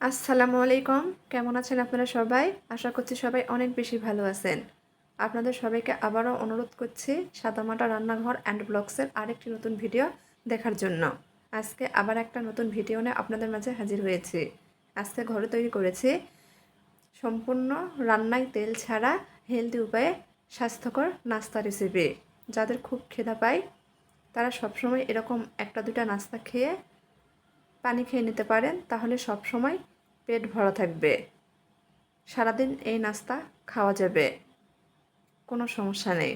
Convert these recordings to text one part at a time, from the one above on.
আসসালামু আলাইকুম। কেমন আছেন আপনারা সবাই? আশা করছি সবাই অনেক বেশি ভালো আছেন। আপনাদের সবাইকে আবারও অনুরোধ করছি সাদামাটা রান্নাঘর অ্যান্ড ব্লগসের আরেকটি নতুন ভিডিও দেখার জন্য। আজকে আবার একটা নতুন ভিডিও নিয়ে আপনাদের মাঝে হাজির হয়েছি। আজকে ঘরে তৈরি করেছি সম্পূর্ণ রান্নায় তেল ছাড়া হেলদি উপায়ে স্বাস্থ্যকর নাস্তা রেসিপি যাদের খুব খেদা পায়, তারা সবসময় এরকম একটা দুটা নাস্তা খেয়ে পানি খেয়ে নিতে পারেন, তাহলে সব সময় পেট ভরা থাকবে। সারাদিন এই নাস্তা খাওয়া যাবে, কোনো সমস্যা নেই।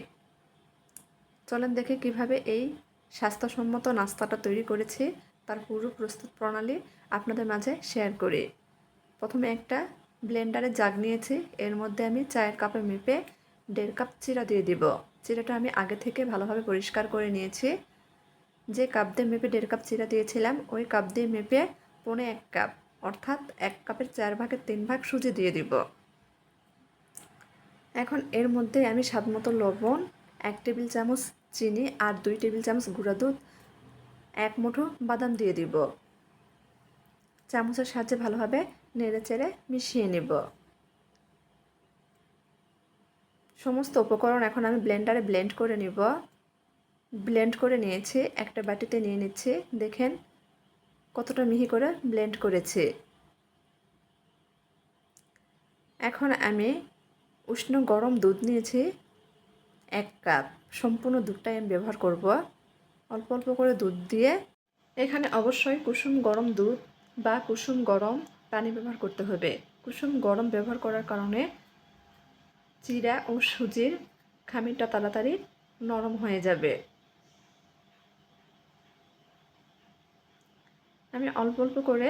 চলেন দেখে কীভাবে এই স্বাস্থ্যসম্মত নাস্তাটা তৈরি করেছি, তার পুরো প্রস্তুত প্রণালী আপনাদের মাঝে শেয়ার করি। প্রথমে একটা ব্লেন্ডারে জাগ নিয়েছি, এর মধ্যে আমি চায়ের কাপে মেপে দেড় কাপ চিরা দিয়ে দিব। চিরাটা আমি আগে থেকে ভালোভাবে পরিষ্কার করে নিয়েছি। যে কাপ দিয়ে মেপে দেড় কাপ চিরা দিয়েছিলাম, ওই কাপ দিয়ে মেপে পৌনে এক কাপ, অর্থাৎ এক কাপের চার ভাগের তিন ভাগ সুজি দিয়ে দিব। এখন এর মধ্যে আমি স্বাদ মতো লবণ, এক টেবিল চামচ চিনি আর দুই টেবিল চামচ গুঁড়া দুধ, এক মুঠো বাদাম দিয়ে দিব। চামচের সাহায্যে ভালোভাবে নেড়ে চেড়ে মিশিয়ে নেব। সমস্ত উপকরণ এখন আমি ব্লেন্ডারে ব্লেন্ড করে নিব। ব্লেন্ড করে নিয়েছে, একটা বাটিতে নিয়ে নিচ্ছে। দেখেন কতটা মিহি করে ব্লেন্ড করেছে। এখন আমি উষ্ণ গরম দুধ নিয়েছি, এক কাপ। সম্পূর্ণ দুধটাই আমি ব্যবহার করব। অল্প অল্প করে দুধ দিয়ে। এখানে অবশ্যই কুসুম গরম দুধ বা কুসুম গরম পানি ব্যবহার করতে হবে। কুসুম গরম ব্যবহার করার কারণে চিরা ও সুজির খামিরটা তাড়াতাড়ি নরম হয়ে যাবে। আমি অল্প অল্প করে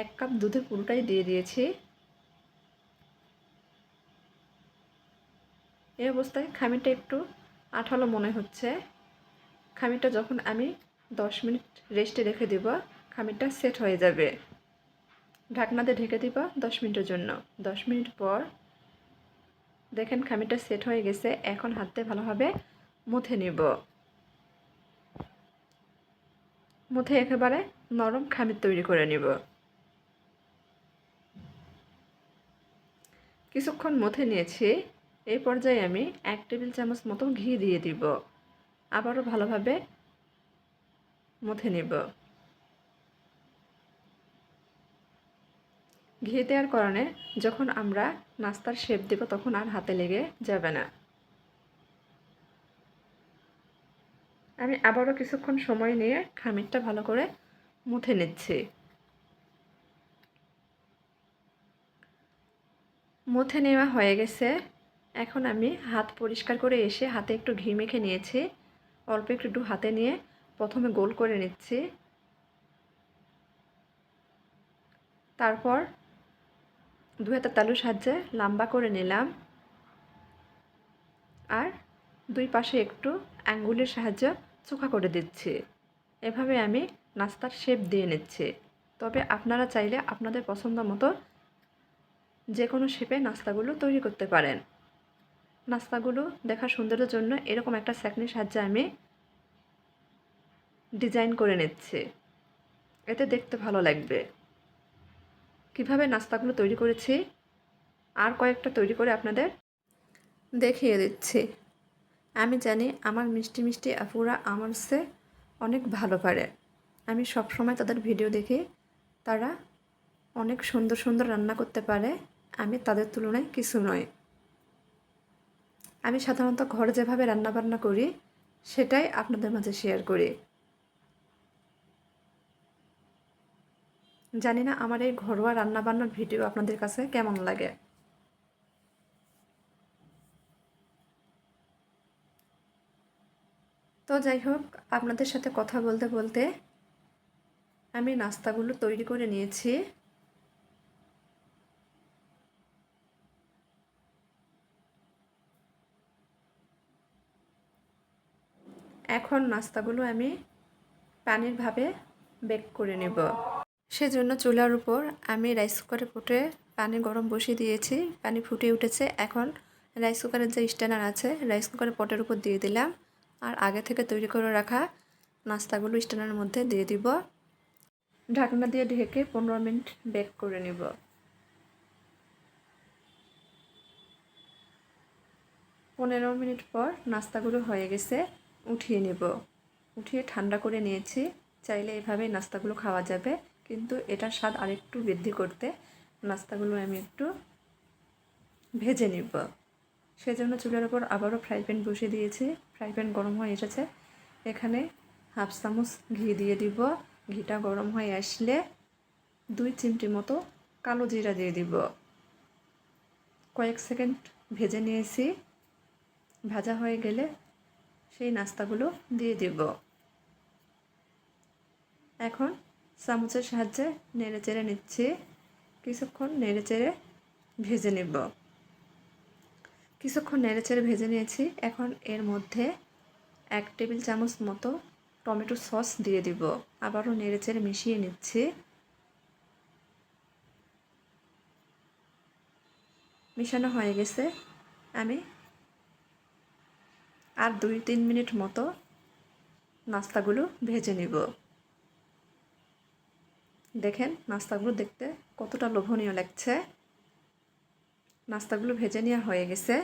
এক কাপ দুধে পুরোটাই দিয়ে দিয়েছি। এই অবস্থায় খামিরটা একটু আঠালো মনে হচ্ছে। খামিরটা যখন আমি দশ মিনিট রেস্টে রেখে দেব, খামিরটা সেট হয়ে যাবে। ঢাকনাতে ঢেকে দিব দশ মিনিটের জন্য। দশ মিনিট পর দেখেন খামিরটা সেট হয়ে গেছে, এখন হাতে ভালোভাবে মুথে নিব। মুথে একেবারে নরম খামির তৈরি করে নিব। কিছুক্ষণ মুথে নিয়েছি। এই পর্যায়ে আমি এক টেবিল চামচ মতো ঘি দিয়ে দিব। আবারও ভালোভাবে মুথে নিব। ঘি দেওয়ার কারণে যখন আমরা নাস্তার শেপ দেব তখন আর হাতে লেগে যাবে না। আমি আবারও কিছুক্ষণ সময় নিয়ে খামিরটা ভালো করে মুথে নিচ্ছি। মুথে নেওয়া হয়ে গেছে। এখন আমি হাত পরিষ্কার করে এসে হাতে একটু ঘি মেখে নিয়েছি। অল্প একটু একটু হাতে নিয়ে প্রথমে গোল করে নিচ্ছি। তারপর দু হাতের তালুর সাহায্যে লম্বা করে নিলাম। আর দুই পাশে একটু আঙ্গুলের সাহায্যে চোখা করে দিচ্ছি। এভাবে আমি নাস্তার শেপ দিয়ে নিচ্ছি। তবে আপনারা চাইলে আপনাদের পছন্দ মতো যে কোনো শেপে নাস্তাগুলো তৈরি করতে পারেন। নাস্তাগুলো দেখার সৌন্দর্যের জন্য এরকম একটা স্যাকনির সাহায্যে আমি ডিজাইন করে নিচ্ছি। এতে দেখতে ভালো লাগবে। কীভাবে নাস্তাগুলো তৈরি করেছি, আর কয়েকটা তৈরি করে আপনাদের দেখিয়ে দিচ্ছি। আমি জানি আমার মিষ্টি মিষ্টি আপুরা আমার সে অনেক ভালো পারে। আমি সব সময় তাদের ভিডিও দেখি। তারা অনেক সুন্দর সুন্দর রান্না করতে পারে। আমি তাদের তুলনায় কিছু নয় আমি সাধারণত ঘরে যেভাবে রান্না বান্না করি, সেটাই আপনাদের মাঝে শেয়ার করি। জানি না আমার এই ঘরোয়া রান্নাবান্নার ভিডিও আপনাদের কাছে কেমন লাগে। যাই হোক, আপনাদের সাথে কথা বলতে বলতে আমি নাস্তাগুলো তৈরি করে নিয়েছি। এখন নাস্তাগুলো আমি পানির ভাবে বেক করে নেব। সেজন্য চুলার উপর আমি রাইস কুকারে ফুটে পানি গরম বসিয়ে দিয়েছি, পানি ফুটে উঠেছে। এখন রাইস কুকারের যে স্ট্যান্ডার আছে, রাইস কুকারের পটের উপর দিয়ে দিলাম। আর আগে থেকে তৈরি করে রাখা নাস্তাগুলো স্ট্যান্ডারের মধ্যে দিয়ে দিব। ঢাকনা দিয়ে ঢেকে পনেরো মিনিট বেক করে নিব। পনেরো মিনিট পর নাস্তাগুলো হয়ে গেছে, উঠিয়ে নেব। উঠিয়ে ঠান্ডা করে নিয়েছি, চাইলে এভাবেই নাস্তাগুলো খাওয়া যাবে, কিন্তু এটার স্বাদ আরেকটু বৃদ্ধি করতে নাস্তাগুলো আমি একটু ভেজে নিব। সেজন্য চুলের ওপর আবারও ফ্রাই প্যান বসিয়ে দিয়েছি। ফ্রাই প্যান গরম হয়ে এসেছে। এখানে হাফ চামচ ঘি দিয়ে দিব। ঘিটা গরম হয়ে আসলে দুই চিমটি মতো কালো জিরা দিয়ে দিব। কয়েক সেকেন্ড ভেজে নিয়েছি। ভাজা হয়ে গেলে সেই নাস্তাগুলো দিয়ে দিব। এখন চামচের সাহায্যে নেড়ে চেড়ে নিচ্ছি। কিছুক্ষণ নেড়ে চেড়ে ভেজে নেব। কিছুক্ষণ নেড়ে চেড়ে ভেজে নিয়েছি। এখন এর মধ্যে এক টেবিল চামচ মতো টমেটো সস দিয়ে দিব। আবারও নেড়ে চেড়ে মিশিয়ে নিচ্ছি। মিশানো হয়ে গেছে। আমি আর দুই তিন মিনিট মতো নাস্তাগুলো ভেজে নিব। দেখেন, নাস্তাগুলো দেখতে কতটা লোভনীয় লাগছে। নাস্তাগুলো ভেজে নেওয়া হয়ে গেছে।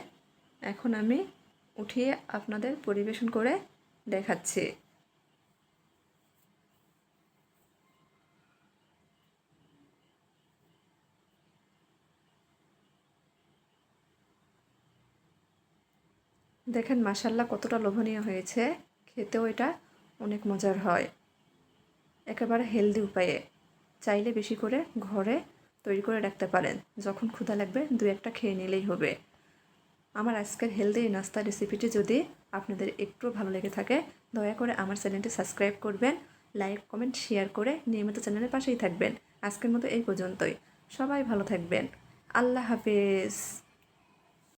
এখন আমি উঠিয়ে আপনাদের পরিবেশন করে দেখাচ্ছি। দেখেন মাসাল্লাহ কতটা লোভনীয় হয়েছে। খেতেও এটা অনেক মজার হয়। একেবারে হেলদি উপায়ে। চাইলে বেশি করে ঘরে তৈরি করে রাখতে পারেন। যখন ক্ষুধা লাগবে, দু একটা খেয়ে নিলেই হবে। আমার আজকের হেলদি নাস্তা রেসিপিটি যদি আপনাদের একটু ভালো লেগে থাকে, দয়া করে আমার চ্যানেলটি সাবস্ক্রাইব করবেন, লাইক, কমেন্ট, শেয়ার করে নিয়মিত চ্যানেলের পাশেই থাকবেন। আজকের মতো এই পর্যন্তই। সবাই ভালো থাকবেন। আল্লাহ হাফেজ।